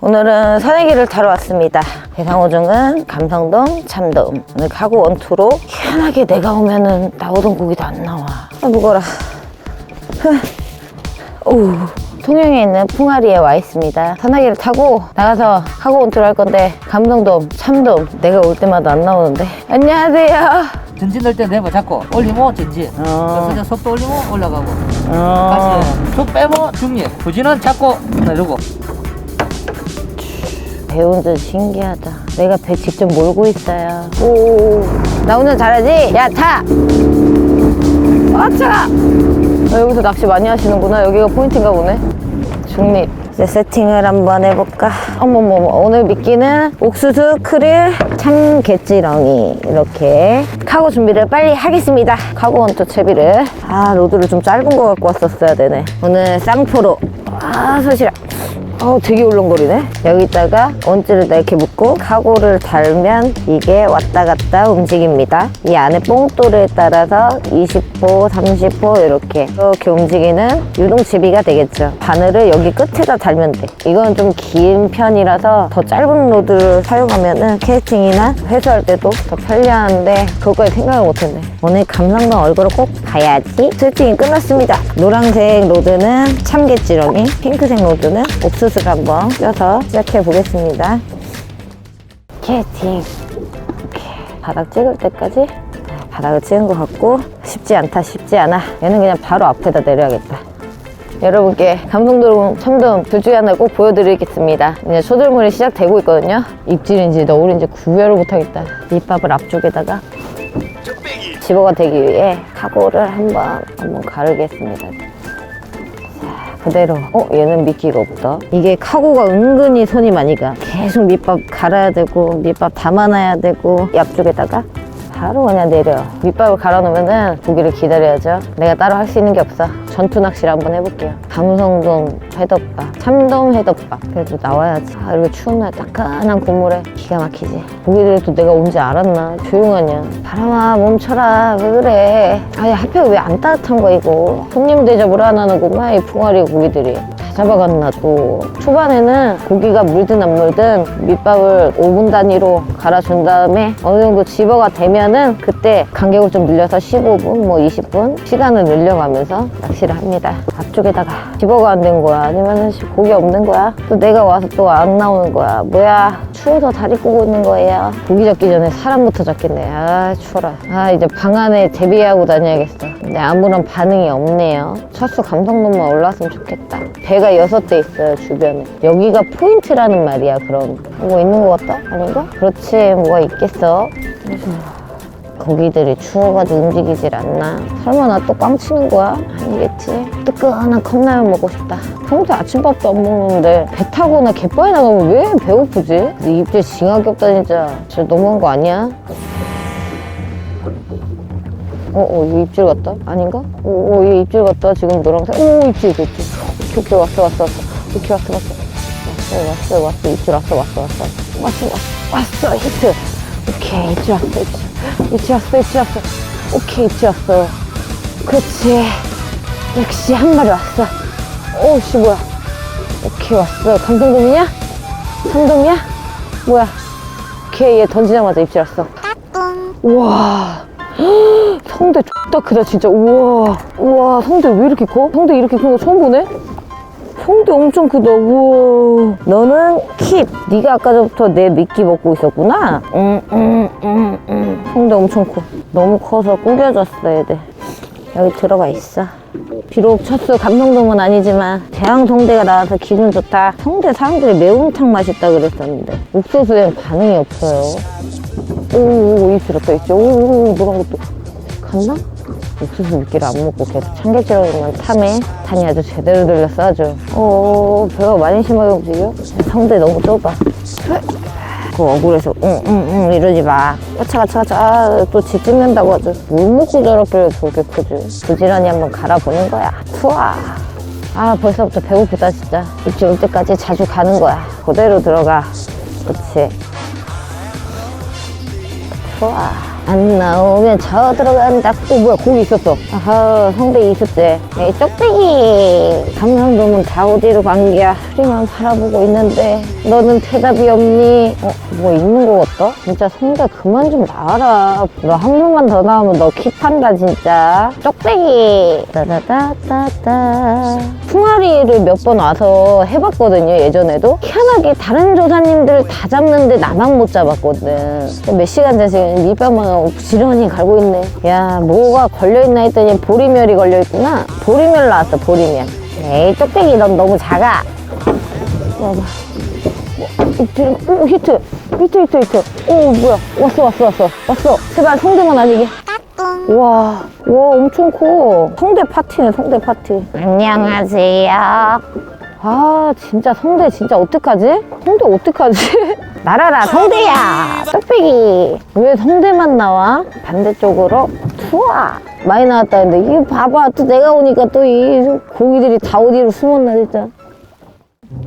오늘은 선행기를 타러 왔습니다. 대상호중은 감성돔, 참돔. 오늘 가구 원투로 희한하게 내가 오면은 나오던 고기 도 안 나와. 아, 무거라. 오. 통영에 있는 풍아리에 와 있습니다. 선하기를 타고 나가서 하고 원투로 할 건데 감성돔, 참돔 내가 올 때마다 안 나오는데 안녕하세요. 전진 넣을 때 내버 잡고 올리면 전진 어. 그래서 속도 올리면 올라가고 어. 다시 쭉 빼면 중립 부진은 잡고 내리고 배운 줄 신기하다. 내가 배 직접 몰고 있어요. 오, 나 운전 잘하지? 야, 타! 아, 차가! 아, 여기서 낚시 많이 하시는구나. 여기가 포인트인가 보네. 중립. 이제 세팅을 한번 해볼까? 어머머머. 오늘 미끼는 옥수수, 크릴, 참개찌렁이. 이렇게. 카고 준비를 빨리 하겠습니다. 카고 원투 채비를. 아, 로드를 좀 짧은 거 갖고 왔었어야 되네. 오늘 쌍포로. 아, 소시라. 어 되게 울렁거리네. 여기다가 원줄을 이렇게 묶고 카고를 달면 이게 왔다 갔다 움직입니다. 이 안에 뽕돌에 따라서 20호 30호 이렇게 이렇게 움직이는 유동치비가 되겠죠. 바늘을 여기 끝에다 달면 돼. 이건 좀 긴 편이라서 더 짧은 로드를 사용하면은 캐스팅이나 회수할 때도 더 편리한데 그것까지 생각을 못했네. 오늘 감성돔 얼굴을 꼭 봐야지. 세팅이 끝났습니다. 노란색 로드는 참개찌렁이 핑크색 로드는 옥수수 를 한번 껴서 시작해 보겠습니다 이렇게 바닥 찍을 때까지 바닥을 찍은 것 같고 쉽지 않다 쉽지 않아 얘는 그냥 바로 앞에다 내려야겠다 여러분께 감성돔, 참돔 둘 중에 하나 꼭 보여드리겠습니다. 이제 초들물이 시작되고 있거든요. 입질인지 너울인지 구별을 못하겠다. 밑밥을 앞쪽에다가 집어가 되기 위해 카고를 한번 한번 가르겠습니다. 자, 그대로. 어, 얘는 미끼가 없다. 이게 카고가 은근히 손이 많이 가. 계속 밑밥 갈아야 되고 밑밥 담아놔야 되고 이 앞쪽에다가 바로 그냥 내려. 밑밥을 갈아놓으면은 고기를 기다려야죠. 내가 따로 할 수 있는 게 없어. 전투 낚시를 한번 해볼게요. 감성돔 회덮밥, 참돔 회덮밥. 그래도 나와야지. 아, 이렇게 추운 날 따끈한 국물에 기가 막히지. 고기들도 내가 온지 알았나? 조용하냐? 바람아 멈춰라. 왜 그래? 아니 하필 왜 안 따뜻한 거 이거? 손님 대접을 안 하는구만 이 풍아리 고기들이. 다 잡아갔나 또. 초반에는 고기가 물든 안 물든 밑밥을 5분 단위로 갈아준 다음에 어느 정도 집어가 되면은 그때 간격을 좀 늘려서 15분, 뭐 20분 시간을 늘려가면서 낚시를 합니다. 앞쪽에다가 집어가 안 된 거야? 아니면은 고기 없는 거야? 또 내가 와서 또 안 나오는 거야? 뭐야? 추워서 다리 꼬고 있는 거예요? 고기 잡기 전에 사람부터 잡겠네. 아 추워라. 아 이제 방 안에 대비하고 다녀야겠어. 근데 아무런 반응이 없네요. 첫수 감성돔만 올라왔으면 좋겠다. 배가 여섯 대 있어요 주변에. 여기가 포인트라는 말이야 그럼. 뭐 있는 것 같다? 아닌가? 그렇지 뭐가 있겠어. 고기들이 추워가지고 움직이질 않나? 설마 나 또 꽝치는 거야? 아니겠지? 뜨끈한 컵라면 먹고 싶다. 평소에 아침밥도 안 먹는데 배 타거나 갯바위 나가면 왜 배고프지? 이 입질 징하게 없다 진짜. 진짜 너무한 거 아니야? 어, 어, 이거 입질 같다? 아닌가? 오, 오, 이 입질 같다. 지금 노란색. 오, 입질, 입질. 오케이, 왔어, 왔어, 왔어. 오케이, 왔어, 왔어. 왔어, 왔어, 왔어. 입질 왔어, 왔어, 왔어. 왔어, 왔어, 왔어, 히트. 오케이, 입질 왔어, 입질. 입질 왔어, 입질 왔어. 오케이, 입질 왔어. 그렇지. 역시 한 마리 왔어. 오, 씨, 뭐야. 오케이, 왔어. 감성돔이냐? 삼돔이야? 뭐야. 오케이, 얘 던지자마자 입질 왔어. 우와. 성대 X다 크다 진짜 우와 우와 성대 왜 이렇게 커? 성대 이렇게 큰 거 처음 보네? 성대 엄청 크다 우와. 너는 킵. 네가 아까 전부터 내 미끼 먹고 있었구나. 응응응응. 성대 엄청 커. 너무 커서 구겨졌어 얘들. 여기 들어가 있어. 비록 첫수 감성돔은 아니지만 대왕성대가 나와서 기분 좋다. 성대 사람들이 매운탕 맛있다 그랬었는데. 옥수수엔 반응이 없어요. 오오오 이 들었다 있죠 오오 노란 것도. 갔나? 옥수수 미끼를 안 먹고 계속 참깨찌렁이만 탐해 탄이 아주 제대로 들렸어 아주. 오 배가 많이 심하게 움직여 성대 너무 좁아 그 억울해서 응응응 이러지 마. 까차 까차 까차 아, 또지 찍는다고 아주. 물 먹고 저렇게 저렇게 크지 부지런히 한번 갈아보는 거야? 투아. 아 벌써부터 배고프다 진짜. 입질 올 때까지 자주 가는 거야. 그대로 들어가. 그치? 좋아. 안 나오면 저 들어간다. 어, 뭐야, 거기 있었어. 아하, 성대 있었지. 에이, 쪽배기. 감성돔은 다 어디로 간겨. 소리만 바라보고 있는데, 너는 대답이 없니? 어, 뭐 있는 거 같다? 진짜 성대 그만 좀 나와라. 너 한 번만 더 나오면 너 킵한다, 진짜. 쪽배기. 따다다다다. 풍아리를 몇 번 와서 해봤거든요, 예전에도. 희한하게 다른 조사님들 다 잡는데 나만 못 잡았거든. 몇 시간째 지금 밀뼈만 부지런히 갈고 있네. 야, 뭐가 걸려있나 했더니 보리멸이 걸려있구나. 보리멸 나왔어, 보리멸. 에이, 쪽배기 넌 너무 작아. 봐봐. 히트, 오, 히트. 히트, 히트, 히트. 오, 뭐야. 왔어, 왔어, 왔어. 왔어. 제발 성대만 아니게. 와, 와, 엄청 커. 성대 파티네, 성대 파티. 안녕하세요. 아, 진짜 성대 진짜 어떡하지? 성대 어떡하지? 날아라, 성대야! 뚝배기! 왜 성대만 나와? 반대쪽으로 투아! 많이 나왔다는데, 이거 봐봐. 또 내가 오니까 또 이 고기들이 다 어디로 숨었나, 진짜.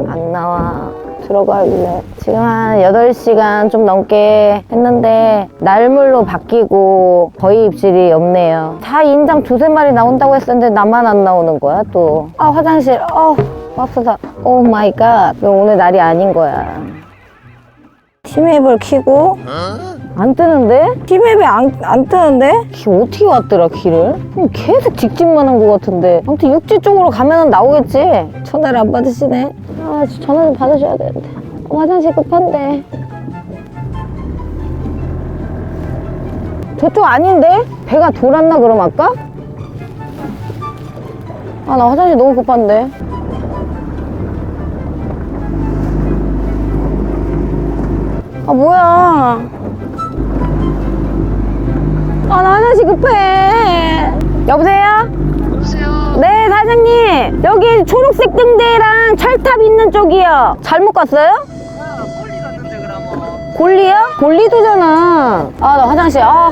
안 나와. 들어갈래. 지금 한 8시간 좀 넘게 했는데 날물로 바뀌고 거의 입질이 없네요. 다 인장 두세 마리 나온다고 했었는데 나만 안 나오는 거야 또. 아 화장실. 어 맙소사. 오 마이 갓. 오늘 날이 아닌 거야. 티맵을 키고 안 뜨는데? 티맵이 안, 안 뜨는데? 기 어떻게 왔더라 길을? 그럼 계속 직진만 한 것 같은데 아무튼 육지 쪽으로 가면 나오겠지 전화를 안 받으시네 아 전화 좀 받으셔야 되는데 어, 화장실 급한데 저쪽 아닌데? 배가 돌았나 그럼 아까? 아 나 화장실 너무 급한데 아 뭐야? 아나 화장실 급해. 여보세요? 여보세요. 네 사장님. 여기 초록색 등대랑 철탑 있는 쪽이요. 잘못 갔어요? 꼴리 갔는데 그러면. 골리요? 골리도잖아. 아 나 화장실. 아.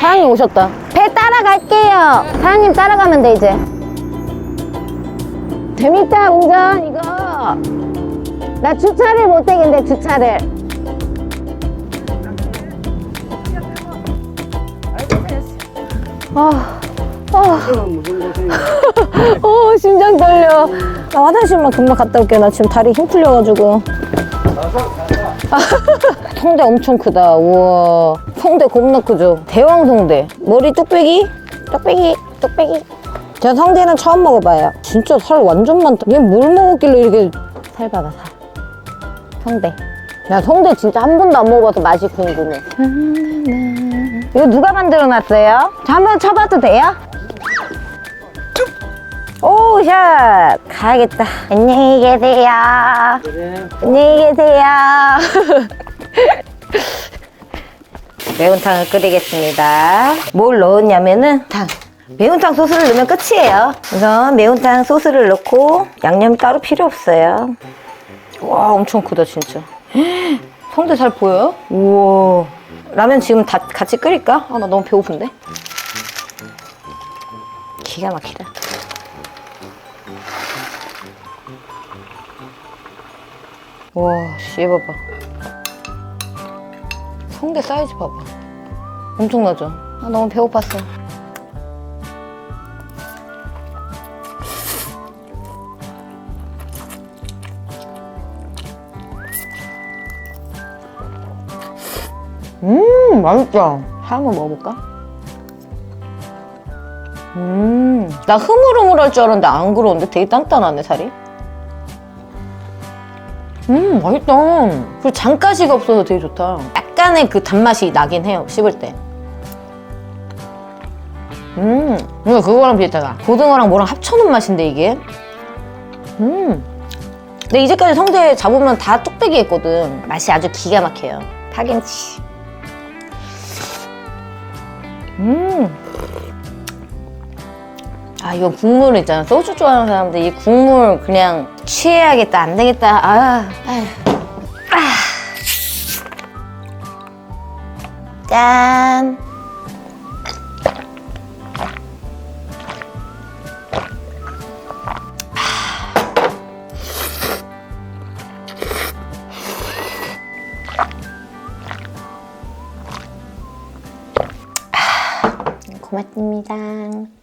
사장님 오셨다. 배 따라갈게요. 사장님 따라가면 돼 이제. 재밌다 운전 나 주차를 못하겠는데 주차를 아, 아. 어, 심장 떨려. 나 화장실만 금방 갔다 올게. 나 지금 다리 힘 풀려가지고. 아, 성대 엄청 크다. 우와. 성대 겁나 크죠? 대왕 성대. 머리 뚝배기? 뚝배기, 뚝배기. 제가 성대는 처음 먹어봐요. 진짜 살 완전 많다. 얘 뭘 먹었길래 이렇게. 살 봐봐, 살. 성대. 야, 성대 진짜 한 번도 안 먹어봐서 맛이 궁금해. 이거 누가 만들어 놨어요? 저 한번 쳐봐도 돼요? 오, 샷! 가야겠다. 안녕히 계세요. 안녕히 계세요. 매운탕을 끓이겠습니다. 뭘 넣었냐면은 탕. 매운탕 소스를 넣으면 끝이에요. 우선 매운탕 소스를 넣고 양념 따로 필요 없어요. 와, 엄청 크다, 진짜. 성대 잘 보여요? 우와. 라면 지금 다 같이 끓일까? 아, 나 너무 배고픈데? 기가 막히다. 와, 씨, 얘 봐봐. 성대 사이즈 봐봐. 엄청나죠? 아, 너무 배고팠어. 음, 맛있다. 살 한번 먹어볼까? 음, 나 흐물흐물할 줄 알았는데 안 그러는데 되게 단단하네, 살이. 음, 맛있다. 그리고 장가시가 없어서 되게 좋다. 약간의 그 단맛이 나긴 해요, 씹을 때. 음, 이거 그거랑 비슷하다. 고등어랑 뭐랑 합쳐놓은 맛인데, 이게. 음. 근데 이제까지 성대 잡으면 다 뚝배기 했거든. 맛이 아주 기가 막혀요. 파김치. 음. 아, 이거 국물 있잖아. 소주 좋아하는 사람들 이 국물 그냥 취해야겠다. 안 되겠다. 아. 아. 짠. 고맙습니다.